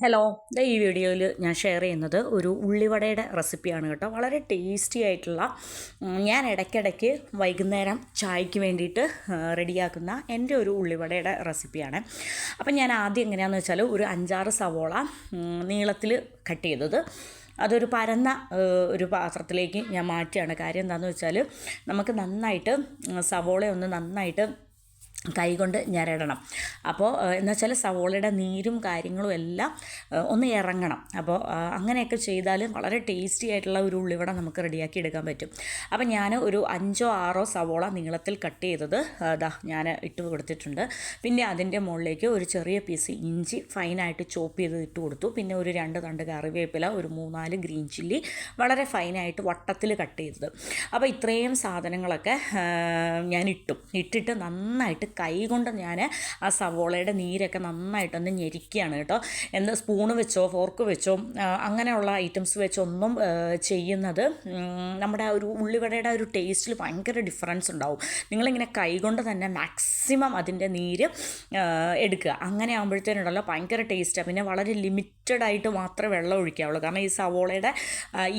Hello ഈ വീഡിയോയിൽ ഞാൻ ഷെയർ ചെയ്യുന്നത് ഒരു ഉള്ളിവടയുടെ റെസിപ്പിയാണ് കേട്ടോ. വളരെ ടേസ്റ്റി ആയിട്ടുള്ള ഞാൻ ഇടയ്ക്കിടയ്ക്ക് വൈകുന്നേരം ചായക്ക് വേണ്ടിയിട്ട് റെഡിയാക്കുന്ന എന്റെ ഒരു ഉള്ളിവടയുടെ റെസിപ്പിയാണ് അപ്പം ഞാൻ ആദ്യം എങ്ങനെയാണെന്ന് വെച്ചാൽ ഒരു അഞ്ചാറ് സവോള നീളത്തിൽ കട്ട് ചെയ്തത്. അതൊരു പരന്ന ഒരു പാത്രത്തിലേക്ക് ഞാൻ മാറ്റുകയാണ്. കാര്യം എന്താണെന്ന് വെച്ചാൽ നമുക്ക് നന്നായിട്ട് സവോള ഒന്ന് നന്നായിട്ട് കൈകൊണ്ട് ഞരടണം. അപ്പോൾ എന്ന് വെച്ചാൽ സവോളയുടെ നീരും കാര്യങ്ങളും എല്ലാം ഒന്ന് ഇറങ്ങണം. അപ്പോൾ അങ്ങനെയൊക്കെ ചെയ്താൽ വളരെ ടേസ്റ്റി ആയിട്ടുള്ള ഒരു ഉള്ളിവട നമുക്ക് റെഡിയാക്കി എടുക്കാൻ പറ്റും. അപ്പോൾ ഞാൻ ഒരു അഞ്ചോ ആറോ സവോള നീളത്തിൽ കട്ട് ചെയ്തത് അതാ ഞാൻ ഇട്ട് കൊടുത്തിട്ടുണ്ട്. പിന്നെ അതിന്റെ മുകളിലേക്ക് ഒരു ചെറിയ പീസ് ഇഞ്ചി ഫൈനായിട്ട് ചോപ്പ് ചെയ്ത് ഇട്ട് കൊടുത്തു. പിന്നെ ഒരു രണ്ട് തണ്ട് കറിവേപ്പില ഒരു മൂന്നാൽ ഗ്രീൻ ചില്ലി വളരെ ഫൈനായിട്ട് വട്ടത്തിൽ കട്ട് ചെയ്തത്. അപ്പോൾ ഇത്രയും സാധനങ്ങളൊക്കെ ഞാൻ ഇട്ടു. ഇട്ടിട്ട് നന്നായിട്ട് കൈ കൊണ്ട് ഞാൻ ആ സവോളയുടെ നീരൊക്കെ നന്നായിട്ടൊന്ന് ഞെരിക്കുകയാണ് കേട്ടോ. എന്ത് സ്പൂണ് വെച്ചോ ഫോർക്ക് വെച്ചോ അങ്ങനെയുള്ള ഐറ്റംസ് വെച്ചൊന്നും ഒന്നും ചെയ്യുന്നത് നമ്മുടെ ആ ഒരു ഉള്ളിവടയുടെ ഒരു ടേസ്റ്റിൽ ഭയങ്കര ഡിഫറൻസ് ഉണ്ടാവും. നിങ്ങളിങ്ങനെ കൈ കൊണ്ട് തന്നെ മാക്സിമം അതിന്റെ നീര് എടുക്കുക. അങ്ങനെ ആകുമ്പോഴത്തേനുണ്ടല്ലോ ഭയങ്കര ടേസ്റ്റാണ് പിന്നെ വളരെ ലിമിറ്റഡ് ആയിട്ട് മാത്രമേ വെള്ളം ഒഴിക്കാവുള്ളൂ. കാരണം ഈ സവോളയുടെ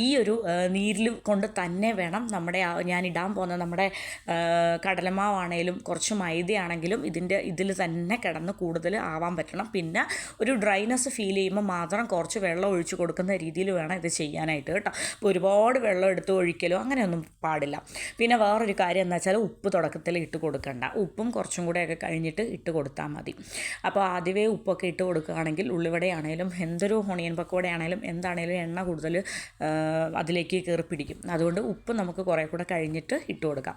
ഈ ഒരു നീരിൽ കൊണ്ട് തന്നെ വേണം നമ്മുടെ ഞാൻ ഇടാൻ പോകുന്ന നമ്മുടെ കടലമാവാണേലും കുറച്ച് മൈദയാണെങ്കിലും ഇതിന്റെ ഇതിൽ തന്നെ കിടന്ന് കൂടുതൽ ആവാൻ പറ്റണം. പിന്നെ ഒരു ഡ്രൈനെസ് ഫീൽ ചെയ്യുമ്പോൾ മാത്രം കുറച്ച് വെള്ളം ഒഴിച്ച് കൊടുക്കുന്ന രീതിയിൽ വേണം ഇത് ചെയ്യാനായിട്ട് കേട്ടോ. അപ്പോൾ ഒരുപാട് വെള്ളം എടുത്ത് ഒഴിക്കലോ അങ്ങനെയൊന്നും പാടില്ല. പിന്നെ വേറൊരു കാര്യം എന്താ വെച്ചാൽ ഉപ്പ് തുടക്കത്തിൽ ഇട്ട് കൊടുക്കണ്ട. ഉപ്പും കുറച്ചും കൂടെയൊക്കെ കഴിഞ്ഞിട്ട് ഇട്ട് കൊടുത്താൽ മതി. അപ്പോൾ ആദ്യമേ ഉപ്പൊക്കെ ഇട്ട് കൊടുക്കുകയാണെങ്കിൽ ഉള്ളിവടയാണേലും എന്തൊരു ഹോണിയൻ പക്കോടയാണേലും എന്താണേലും എണ്ണ കൂടുതൽ അതിലേക്ക് കയറി പിടിക്കും. അതുകൊണ്ട് ഉപ്പ് നമുക്ക് കുറേ കൂടെ കഴിഞ്ഞിട്ട് ഇട്ട് കൊടുക്കാം.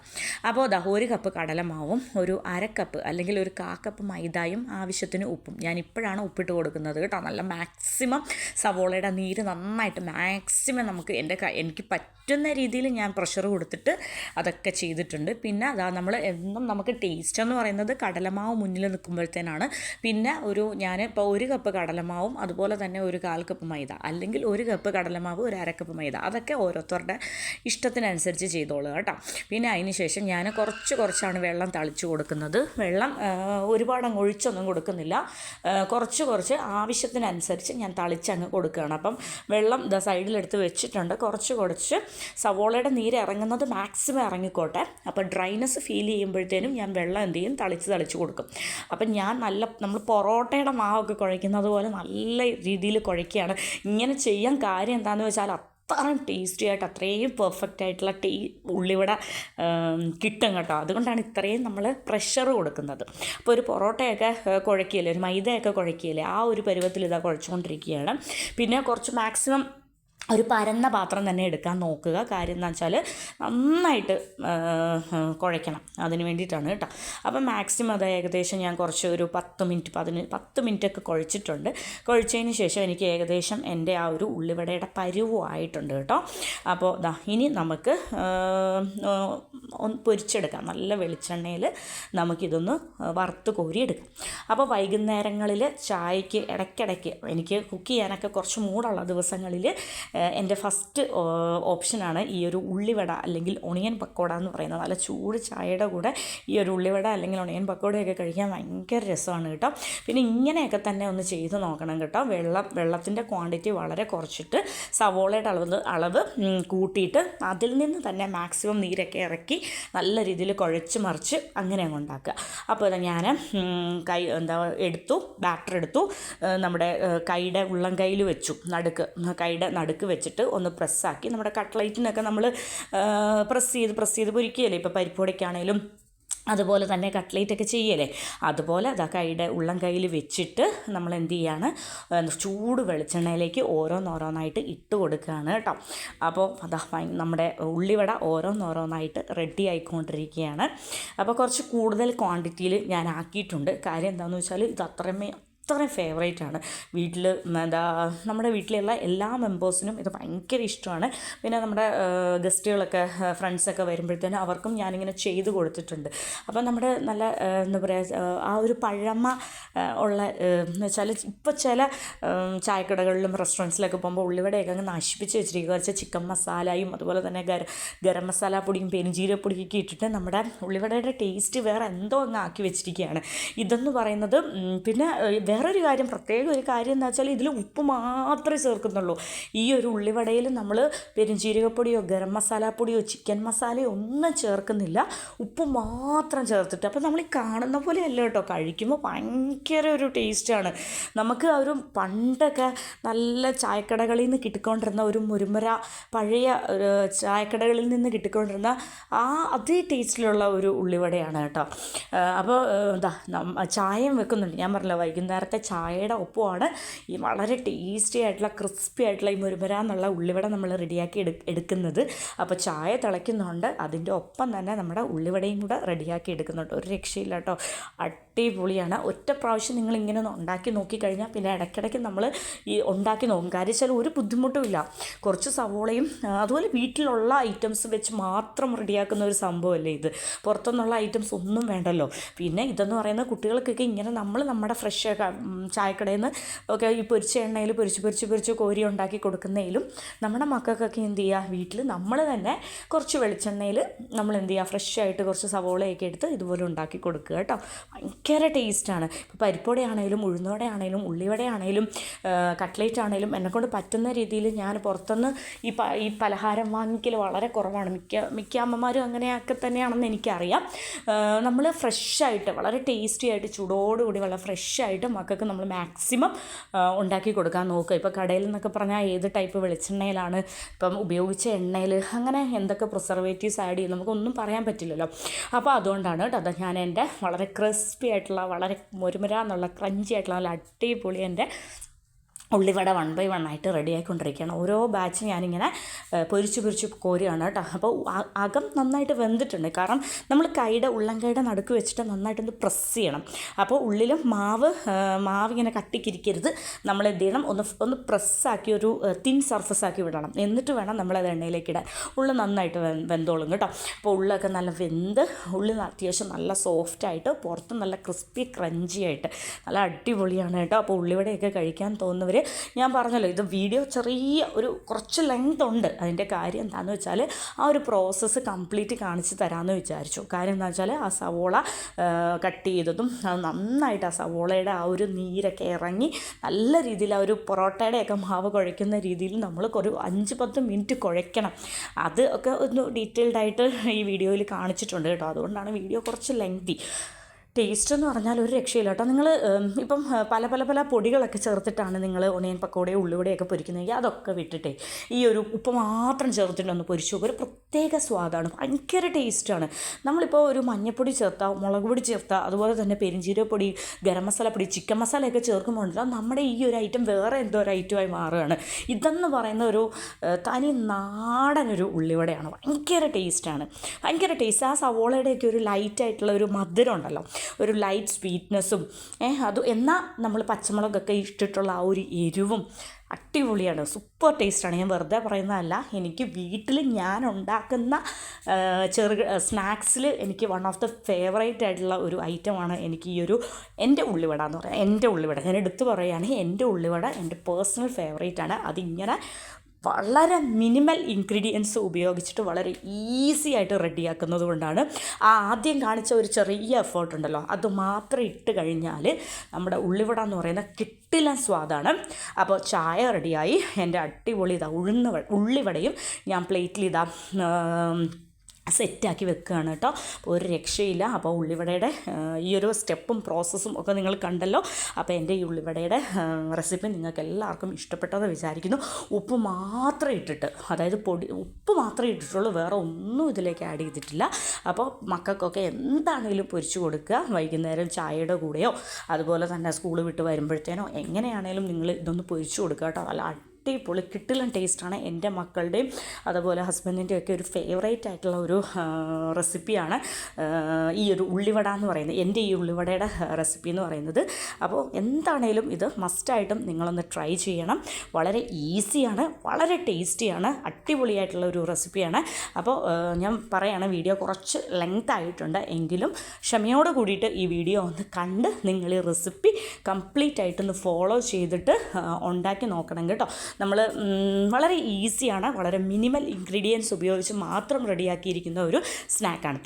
അപ്പോൾ ദാ ഒരു കപ്പ് കടലമാവും ഒരു അര കപ്പ് അല്ലെങ്കിൽ ഒരു കാ കപ്പ് മൈദായും ആവശ്യത്തിന് ഉപ്പും. ഞാൻ ഇപ്പോഴാണ് ഉപ്പിട്ട് കൊടുക്കുന്നത് കേട്ടോ. നല്ല മാക്സിമം സവോളയുടെ നീര് നന്നായിട്ട് മാക്സിമം നമുക്ക് എന്റെ എനിക്ക് പറ്റുന്ന രീതിയിൽ ഞാൻ പ്രഷർ കൊടുത്തിട്ട് അതൊക്കെ ചെയ്തിട്ടുണ്ട്. പിന്നെ അതാ നമ്മൾ എന്നും നമുക്ക് ടേസ്റ്റ് എന്ന് പറയുന്നത് കടലമാവ് മുന്നിൽ നിൽക്കുമ്പോഴത്തേനാണ്. പിന്നെ ഒരു ഞാൻ ഇപ്പോൾ ഒരു കപ്പ് കടലമാവും അതുപോലെ തന്നെ ഒരു കാൽ കപ്പ് മൈദ അല്ലെങ്കിൽ ഒരു കപ്പ് കടലമാവ് ഒരു അരക്കപ്പ് കപ്പ് മൈദ. അതൊക്കെ ഓരോരുത്തരുടെ ഇഷ്ടത്തിനനുസരിച്ച് ചെയ്തോളുക കേട്ടോ. പിന്നെ അതിന് ശേഷം ഞാൻ കുറച്ച് കുറച്ചാണ് വെള്ളം തളിച്ചു കൊടുക്കുന്നത്. വെള്ളം ഒരുപാട് അങ്ങ് ഒഴിച്ചൊന്നും കൊടുക്കുന്നില്ല. കുറച്ച് കുറച്ച് ആവശ്യത്തിനനുസരിച്ച് ഞാൻ തളിച്ചങ്ങ് കൊടുക്കുകയാണ്. അപ്പം വെള്ളം ദ സൈഡിലെടുത്ത് വെച്ചിട്ടുണ്ട്. കുറച്ച് കുറച്ച് സവോളയുടെ നീര് ഇറങ്ങുന്നത് മാക്സിമം ഇറങ്ങിക്കോട്ടെ. അപ്പോൾ ഡ്രൈനസ് ഫീൽ ചെയ്യുമ്പോഴത്തേനും ഞാൻ വെള്ളം എന്ത് ചെയ്യും? തളിച്ച് തളിച്ച് കൊടുക്കും. അപ്പം ഞാൻ നല്ല നമ്മൾ പൊറോട്ടയുടെ മാവൊക്കെ കുഴയ്ക്കുന്നത് പോലെ നല്ല രീതിയിൽ കുഴയ്ക്കുകയാണ്. ഇങ്ങനെ ചെയ്യാൻ കാര്യം എന്താണെന്ന് വെച്ചാൽ അത്രയും ടേസ്റ്റി ആയിട്ട് അത്രയും പെർഫെക്റ്റ് ആയിട്ടുള്ള ടേ ഉള്ളിവട കിട്ടും കേട്ടോ. അതുകൊണ്ടാണ് ഇത്രയും നമ്മൾ പ്രഷർ കൊടുക്കുന്നത്. അപ്പോൾ ഒരു പൊറോട്ടയൊക്കെ കുഴക്കിയല്ലേ ഒരു മൈദയൊക്കെ കുഴക്കിയല്ലേ ആ ഒരു പരുവത്തിൽ ഇതാ കുഴച്ചുകൊണ്ടിരിക്കുകയാണ്. പിന്നെ കുറച്ച് മാക്സിമം ഒരു പരന്ന പാത്രം തന്നെ എടുക്കാൻ നോക്കുക. കാര്യം എന്താ വെച്ചാൽ നന്നായിട്ട് കുഴയ്ക്കണം. അതിന് വേണ്ടിയിട്ടാണ് കേട്ടോ. അപ്പം മാക്സിമം അത് ഏകദേശം ഞാൻ കുറച്ച് ഒരു പത്ത് മിനിറ്റ് പതിന് പത്ത് മിനിറ്റൊക്കെ കുഴച്ചിട്ടുണ്ട്. കുഴച്ചതിന് ശേഷം എനിക്ക് ഏകദേശം എന്റെ ആ ഒരു ഉള്ളിവടയുടെ പരുവം ആയിട്ടുണ്ട് കേട്ടോ. അപ്പോൾ ദാ ഇനി നമുക്ക് ഒന്ന് പൊരിച്ചെടുക്കാം. നല്ല വെളിച്ചെണ്ണയിൽ നമുക്കിതൊന്ന് വറുത്ത് കോരിയെടുക്കാം. അപ്പോൾ വൈകുന്നേരങ്ങളിൽ ചായക്ക് ഇടയ്ക്കിടയ്ക്ക് എനിക്ക് കുക്ക് ചെയ്യാനൊക്കെ കുറച്ച് മൂടുള്ള ദിവസങ്ങളിൽ എന്റെ ഫസ്റ്റ് ഓപ്ഷനാണ് ഈ ഒരു ഉള്ളിവട അല്ലെങ്കിൽ ഒണിയൻ പക്കോട എന്ന് പറയുന്നത്. നല്ല ചൂട് ചായയുടെ കൂടെ ഈ ഒരു ഉള്ളിവട അല്ലെങ്കിൽ ഒണിയൻ പക്കോടയൊക്കെ കഴിക്കാൻ ഭയങ്കര രസമാണ് കേട്ടോ. പിന്നെ ഇങ്ങനെയൊക്കെ തന്നെ ഒന്ന് ചെയ്ത് നോക്കണം കേട്ടോ. വെള്ളം വെള്ളത്തിന്റെ ക്വാണ്ടിറ്റി വളരെ കുറച്ചിട്ട് സവോളയുടെ അളവ് അളവ് കൂട്ടിയിട്ട് അതിൽ നിന്ന് തന്നെ മാക്സിമം നീരൊക്കെ ഇറക്കി നല്ല രീതിയിൽ കുഴച്ച് മറിച്ച് അങ്ങനെ അങ്ങ് ഉണ്ടാക്കുക. അപ്പോൾ ഞാൻ കൈ എന്താ എടുത്തു ബാറ്റർ എടുത്തു നമ്മുടെ കൈയുടെ ഉള്ളം കയ്യിൽ വെച്ചു. നടുക്ക് കൈയുടെ നടുക്ക് വെച്ചിട്ട് ഒന്ന് പ്രസ്സാക്കി. നമ്മുടെ കട്ട്ലൈറ്റിനൊക്കെ നമ്മൾ പ്രസ് ചെയ്ത് പ്രസ് ചെയ്ത് പൊരിക്കുകയല്ലേ? ഇപ്പോൾ പരിപ്പുവടയ്ക്കാണേലും അതുപോലെ തന്നെ കട്ട്ലേറ്റൊക്കെ ചെയ്യല്ലേ? അതുപോലെ അതാ കൈയുടെ ഉള്ളം കയ്യിൽ വെച്ചിട്ട് നമ്മൾ എന്ത് ചെയ്യാണ് ചൂട് വെളിച്ചെണ്ണയിലേക്ക് ഓരോന്നോരോന്നായിട്ട് ഇട്ട് കൊടുക്കുകയാണ് കേട്ടോ. അപ്പോൾ അതാ നമ്മുടെ ഉള്ളിവട ഓരോന്നോരോന്നായിട്ട് റെഡി ആയിക്കൊണ്ടിരിക്കുകയാണ്. അപ്പോൾ കുറച്ച് കൂടുതൽ ക്വാണ്ടിറ്റിയിൽ ഞാൻ ആക്കിയിട്ടുണ്ട് കാര്യം എന്താണെന്ന് വെച്ചാൽ ഇത് അത്രമേ അത്രയും ഫേവറേറ്റ് ആണ്. വീട്ടിൽ എന്താ നമ്മുടെ വീട്ടിലുള്ള എല്ലാ മെമ്പേഴ്സിനും ഇത് ഭയങ്കര ഇഷ്ടമാണ്. പിന്നെ നമ്മുടെ ഗസ്റ്റുകളൊക്കെ ഫ്രണ്ട്സൊക്കെ വരുമ്പോഴത്തേനും അവർക്കും ഞാനിങ്ങനെ ചെയ്ത് കൊടുത്തിട്ടുണ്ട്. അപ്പം നമ്മുടെ നല്ല എന്താ പറയുക ആ ഒരു പഴമ ഉള്ള എന്ന് വെച്ചാൽ ഇപ്പോൾ ചില ചായക്കടകളിലും റെസ്റ്റോറന്റ്സിലൊക്കെ പോകുമ്പോൾ ഉള്ളിവടയൊക്കെ അങ്ങ് നശിപ്പിച്ച് വെച്ചിരിക്കുക കുറച്ച് ചിക്കൻ മസാലയും അതുപോലെ തന്നെ ഗര ഗരം മസാല പൊടിയും പെരുംജീരപ്പൊടിയൊക്കെ ഇട്ടിട്ട് നമ്മുടെ ഉള്ളിവടയുടെ ടേസ്റ്റ് വേറെ എന്തോ അങ്ങ് ആക്കി വെച്ചിരിക്കുകയാണ്. ഇതെന്ന് പറയുന്നത് പിന്നെ വേറൊരു കാര്യം പ്രത്യേക ഒരു കാര്യം എന്താ വെച്ചാൽ ഇതിൽ ഉപ്പ് മാത്രമേ ചേർക്കുന്നുള്ളൂ. ഈ ഒരു ഉള്ളിവടയിൽ നമ്മൾ പെരുംജീരകപ്പൊടിയോ ഗരം മസാലപ്പൊടിയോ ചിക്കൻ മസാലയോ ഒന്നും ചേർക്കുന്നില്ല. ഉപ്പ് മാത്രം ചേർത്തിട്ട്. അപ്പോൾ നമ്മൾ ഈ കാണുന്ന പോലെ അല്ല കേട്ടോ. കഴിക്കുമ്പോൾ ഭയങ്കര ഒരു ടേസ്റ്റാണ്. നമുക്ക് ഒരു പണ്ടൊക്കെ നല്ല ചായക്കടകളിൽ നിന്ന് കിട്ടിക്കൊണ്ടിരുന്ന ഒരു മുരുമുര പഴയ ചായക്കടകളിൽ നിന്ന് കിട്ടിക്കൊണ്ടിരുന്ന ആ അതേ ടേസ്റ്റിലുള്ള ഒരു ഉള്ളിവടയാണ് കേട്ടോ. അപ്പോൾ എന്താ ചായയും വെക്കുന്നുണ്ട്. ഞാൻ പറഞ്ഞല്ലോ വൈകുന്നേരത്തെ ചായയുടെ ഒപ്പമാണ്. ഈ വളരെ ടേസ്റ്റി ആയിട്ടുള്ള ക്രിസ്പി ആയിട്ടുള്ള ഈ മുരുമര എന്നുള്ള ഉള്ളിവട നമ്മൾ റെഡിയാക്കി എടു എടുക്കുന്നത്. അപ്പോൾ ചായ തിളയ്ക്കുന്നുണ്ട്. അതിന്റെ ഒപ്പം തന്നെ നമ്മുടെ ഉള്ളിവടയും കൂടെ റെഡിയാക്കി എടുക്കുന്നുണ്ട്. ഒരു രക്ഷയില്ല കേട്ടോ. അടിപൊളിയാണ്. ഒറ്റ പ്രാവശ്യം നിങ്ങൾ ഇങ്ങനെ ഒന്ന് ഉണ്ടാക്കി നോക്കിക്കഴിഞ്ഞാൽ പിന്നെ ഇടയ്ക്കിടയ്ക്ക് നമ്മൾ ഈ ഉണ്ടാക്കി നോക്കും. കാര്യം വെച്ചാൽ ഒരു ബുദ്ധിമുട്ടുമില്ല കുറച്ച് സവോളയും അതുപോലെ വീട്ടിലുള്ള ഐറ്റംസ് വെച്ച് മാത്രം റെഡിയാക്കുന്ന ഒരു സംഭവമല്ലേ ഇത്. പുറത്തുനിന്നുള്ള ഐറ്റംസ് ഒന്നും വേണ്ടല്ലോ. പിന്നെ ഇതെന്ന് പറയുന്ന കുട്ടികൾക്കൊക്കെ ഇങ്ങനെ നമ്മൾ നമ്മുടെ ഫ്രഷ് ചായക്കടയിൽ നിന്ന് ഒക്കെ ഈ പൊരിച്ച എണ്ണയിൽ പൊരിച്ച് പൊരിച്ച് പൊരിച്ച് കോരി ഉണ്ടാക്കി കൊടുക്കുന്നതിലും നമ്മുടെ മക്കൾക്കൊക്കെ എന്ത് ചെയ്യുക? വീട്ടിൽ നമ്മൾ തന്നെ കുറച്ച് വെളിച്ചെണ്ണയിൽ നമ്മൾ എന്ത് ചെയ്യുക? ഫ്രഷ് ആയിട്ട് കുറച്ച് സവോളയൊക്കെ എടുത്ത് ഇതുപോലെ ഉണ്ടാക്കി കൊടുക്കുക കേട്ടോ. ഭയങ്കര ടേസ്റ്റാണ് ഇപ്പോൾ പരിപ്പോടെയാണേലും ആണെങ്കിലും ഉള്ളിവടയാണേലും കട്ട്ലേറ്റ് ആണെങ്കിലും എന്നെക്കൊണ്ട് പറ്റുന്ന രീതിയിൽ ഞാൻ പുറത്തുനിന്ന് ഈ പ ഈ പലഹാരം വാങ്ങിക്കൽ വളരെ കുറവാണ്. മിക്ക മിക്ക അമ്മമാരും അങ്ങനെയൊക്കെ തന്നെയാണെന്ന് എനിക്കറിയാം. നമ്മൾ ഫ്രഷായിട്ട് വളരെ ടേസ്റ്റി ആയിട്ട് ചൂടോടുകൂടി വളരെ ഫ്രഷായിട്ട് മക്കൾക്ക് നമ്മൾ മാക്സിമം ഉണ്ടാക്കി കൊടുക്കാൻ നോക്കുക. ഇപ്പോൾ കടയിൽ നിന്നൊക്കെ പറഞ്ഞാൽ ഏത് ടൈപ്പ് വെളിച്ചെണ്ണയിലാണ് ഇപ്പം ഉപയോഗിച്ച എണ്ണയിൽ അങ്ങനെ എന്തൊക്കെ പ്രിസർവേറ്റീവ്സ് ആഡ് ചെയ്യും നമുക്കൊന്നും പറയാൻ പറ്റില്ലല്ലോ. അപ്പോൾ അതുകൊണ്ടാണ് കേട്ടോ അത് ഞാൻ എന്റെ വളരെ ക്രിസ്പി ആയിട്ടുള്ള വളരെ മുരുമുര എന്നുള്ള ക്രഞ്ചി ആയിട്ടുള്ള നല്ല അടിപൊളി എന്റെ ഉള്ളിവട വൺ ബൈ വൺ ആയിട്ട് റെഡി ആയിക്കൊണ്ടിരിക്കുകയാണ്. ഓരോ ബാച്ച് ഞാനിങ്ങനെ പൊരിച്ച് പൊരിച്ച് കോരുകയാണ് കേട്ടോ. അപ്പോൾ അകം നന്നായിട്ട് വെന്തിട്ടുണ്ട്. കാരണം നമ്മൾ കൈയുടെ ഉള്ളം കൈയുടെ നടുക്ക് വെച്ചിട്ട് നന്നായിട്ടൊന്ന് പ്രസ് ചെയ്യണം. അപ്പോൾ ഉള്ളിലും മാവ് മാവ് ഇങ്ങനെ കട്ടിക്കിരിക്കരുത്. നമ്മൾ എന്ത് ചെയ്യണം? ഒന്ന് ഒന്ന് പ്രസ്സാക്കി ഒരു തിൻ സർഫസ് ആക്കി വിടണം. എന്നിട്ട് വേണം നമ്മളത് എണ്ണയിലേക്ക് ഇടാൻ. ഉള്ളു നന്നായിട്ട് വെന്തോളും കേട്ടോ. അപ്പോൾ ഉള്ളൊക്കെ നല്ല വെന്ത് ഉള്ളിൽ അത്യാവശ്യം നല്ല സോഫ്റ്റ് ആയിട്ട് പുറത്ത് നല്ല ക്രിസ്പി ക്രഞ്ചി ആയിട്ട് നല്ല അടിപൊളിയാണ് കേട്ടോ. അപ്പോൾ ഉള്ളിവടയൊക്കെ കഴിക്കാൻ തോന്നുന്നവർ ഞാൻ പറഞ്ഞല്ലോ ഇത് വീഡിയോ ചെറിയ ഒരു കുറച്ച് ലെങ്ത് ഉണ്ട്. അതിന്റെ കാര്യം എന്താണെന്ന് വെച്ചാൽ ആ ഒരു പ്രോസസ്സ് കംപ്ലീറ്റ് കാണിച്ച് തരാമെന്ന് വിചാരിച്ചു. കാര്യം എന്താ വെച്ചാൽ ആ സവോള കട്ട് ചെയ്തതും അത് നന്നായിട്ട് ആ സവോളയുടെ ആ ഒരു നീരൊക്കെ ഇറങ്ങി നല്ല രീതിയിൽ ആ ഒരു പൊറോട്ടയുടെയൊക്കെ മാവ് കുഴയ്ക്കുന്ന രീതിയിൽ നമ്മൾ ഒരു അഞ്ച് പത്ത് മിനിറ്റ് കുഴയ്ക്കണം. അത് ഒക്കെ ഒന്ന് ഡീറ്റെയിൽഡായിട്ട് ഈ വീഡിയോയിൽ കാണിച്ചിട്ടുണ്ട് കേട്ടോ. അതുകൊണ്ടാണ് വീഡിയോ കുറച്ച് ലെങ്തി ടേസ്റ്റ് എന്ന് പറഞ്ഞാൽ ഒരു രക്ഷയില്ല കേട്ടോ. നിങ്ങൾ ഇപ്പം പല പല പല പൊടികളൊക്കെ ചേർത്തിട്ടാണ് നിങ്ങൾ ഒണിയൻ പക്കോടയോ ഉള്ളിവടയൊക്കെ പൊരിക്കുന്നതെങ്കിൽ അതൊക്കെ വിട്ടിട്ടേ ഈ ഒരു ഉപ്പ് മാത്രം ചേർത്തിട്ടൊന്ന് പൊരിച്ചു നോക്കുക ഒരു പ്രത്യേക സ്വാദാണ്. ഭയങ്കര ടേസ്റ്റാണ് നമ്മളിപ്പോൾ ഒരു മഞ്ഞപ്പൊടി ചേർത്താൽ മുളക് പൊടി ചേർത്താൽ അതുപോലെ തന്നെ പെരിഞ്ചീരപ്പൊടി ഗരം മസാല പൊടി ചിക്കൻ മസാലയൊക്കെ ചേർക്കുമ്പോൾ ഉണ്ടല്ലോ നമ്മുടെ ഈ ഒരു ഐറ്റം വേറെ എന്തോ ഒരു ഐറ്റമായി മാറുകയാണ്. ഇതെന്ന് പറയുന്ന ഒരു തനി നാടൻ ഒരു ഉള്ളിവടയാണ്. ഭയങ്കര ടേസ്റ്റാണ് ഭയങ്കര ടേസ്റ്റ് ആ സവോളയുടെയൊക്കെ ഒരു ലൈറ്റായിട്ടുള്ള ഒരു മധുരം ഉണ്ടല്ലോ. ഒരു ലൈറ്റ് സ്വീറ്റ്നെസ്സും അത് എന്നാൽ നമ്മൾ പച്ചമുളകൊക്കെ ഇട്ടിട്ടുള്ള ആ ഒരു എരിവും അടിപൊളിയാണ്. സൂപ്പർ ടേസ്റ്റാണ് ഞാൻ വെറുതെ പറയുന്നതല്ല. എനിക്ക് വീട്ടിൽ ഞാൻ ഉണ്ടാക്കുന്ന ചെറു സ്നാക്സിൽ എനിക്ക് വൺ ഓഫ് ദ ഫേവറേറ്റ് ആയിട്ടുള്ള ഒരു ഐറ്റമാണ് എനിക്ക് ഈ ഒരു എന്റെ ഉള്ളിവട എന്ന് പറയാം. എന്റെ ഉള്ളിവട. ഞാൻ എടുത്തു പറയുകയാണെങ്കിൽ എന്റെ ഉള്ളിവട എന്റെ പേഴ്സണൽ ഫേവറേറ്റ് ആണ്. അതിങ്ങനെ വളരെ മിനിമൽ ഇൻഗ്രീഡിയൻസ് ഉപയോഗിച്ചിട്ട് വളരെ ഈസി ആയിട്ട് റെഡിയാക്കുന്നത് കൊണ്ടാണ്. ആ ആദ്യം കാണിച്ച ഒരു ചെറിയ എഫേർട്ട് ഉണ്ടല്ലോ. അത് മാത്രം ഇട്ട് കഴിഞ്ഞാൽ നമ്മുടെ ഉള്ളിവട എന്ന് പറയുന്ന കിട്ടില്ല സ്വാദാണ്. അപ്പോൾ ചായ റെഡിയായി എന്റെ അടിപൊളി ഇതാ ഉഴുന്ന ഉള്ളിവടയും ഞാൻ പ്ലേറ്റിൽ ഇതാ സെറ്റാക്കി വെക്കുകയാണ് കേട്ടോ. അപ്പോൾ ഒരു രക്ഷയില്ല. അപ്പോൾ ഉള്ളിവടയുടെ ഈ ഒരു സ്റ്റെപ്പും പ്രോസസ്സും ഒക്കെ നിങ്ങൾ കണ്ടല്ലോ. അപ്പോൾ എന്റെ ഈ ഉള്ളിവടയുടെ റെസിപ്പി നിങ്ങൾക്ക് എല്ലാവർക്കും ഇഷ്ടപ്പെട്ടതെന്ന് വിചാരിക്കുന്നു. ഉപ്പ് മാത്രം ഇട്ടിട്ട് അതായത് പൊടി ഉപ്പ് മാത്രമേ ഇട്ടിട്ടുള്ളൂ. വേറെ ഒന്നും ഇതിലേക്ക് ആഡ് ചെയ്തിട്ടില്ല. അപ്പോൾ മക്കൾക്കൊക്കെ എന്താണെങ്കിലും പൊരിച്ചു കൊടുക്കുക. വൈകുന്നേരം ചായയുടെ കൂടെയോ അതുപോലെ തന്നെ സ്കൂൾ വിട്ട് വരുമ്പോഴത്തേനോ എങ്ങനെയാണേലും നിങ്ങൾ ഇതൊന്ന് പൊരിച്ചു കൊടുക്കുക കേട്ടോ. നല്ല അടിപൊളി കിട്ടിലും ടേസ്റ്റാണ് എന്റെ മക്കളുടെയും അതുപോലെ ഹസ്ബൻഡിന്റെ ഒക്കെ ഒരു ഫേവറേറ്റ് ആയിട്ടുള്ള ഒരു റെസിപ്പിയാണ് ഈ ഒരു ഉള്ളിവട എന്ന് പറയുന്നത്. എന്റെ ഈ ഉള്ളിവടയുടെ റെസിപ്പി എന്ന് പറയുന്നത്. അപ്പോൾ എന്താണേലും ഇത് മസ്റ്റായിട്ടും നിങ്ങളൊന്ന് ട്രൈ ചെയ്യണം. വളരെ ഈസിയാണ് വളരെ ടേസ്റ്റിയാണ് അടിപൊളിയായിട്ടുള്ള ഒരു റെസിപ്പിയാണ് അപ്പോൾ ഞാൻ പറയുകയാണ് വീഡിയോ കുറച്ച് ലെങ്ത് ആയിട്ടുണ്ട് എങ്കിലും ക്ഷമയോട് കൂടിയിട്ട് ഈ വീഡിയോ ഒന്ന് കണ്ട് നിങ്ങൾ ഈ റെസിപ്പി കംപ്ലീറ്റ് ആയിട്ടൊന്ന് ഫോളോ ചെയ്തിട്ട് ഉണ്ടാക്കി നോക്കണം കേട്ടോ. നമ്മൾ വളരെ ഈസിയാണ് വളരെ മിനിമൽ ഇൻഗ്രീഡിയൻസ് ഉപയോഗിച്ച് മാത്രം റെഡിയാക്കിയിരിക്കുന്ന ഒരു സ്നാക്കാണ്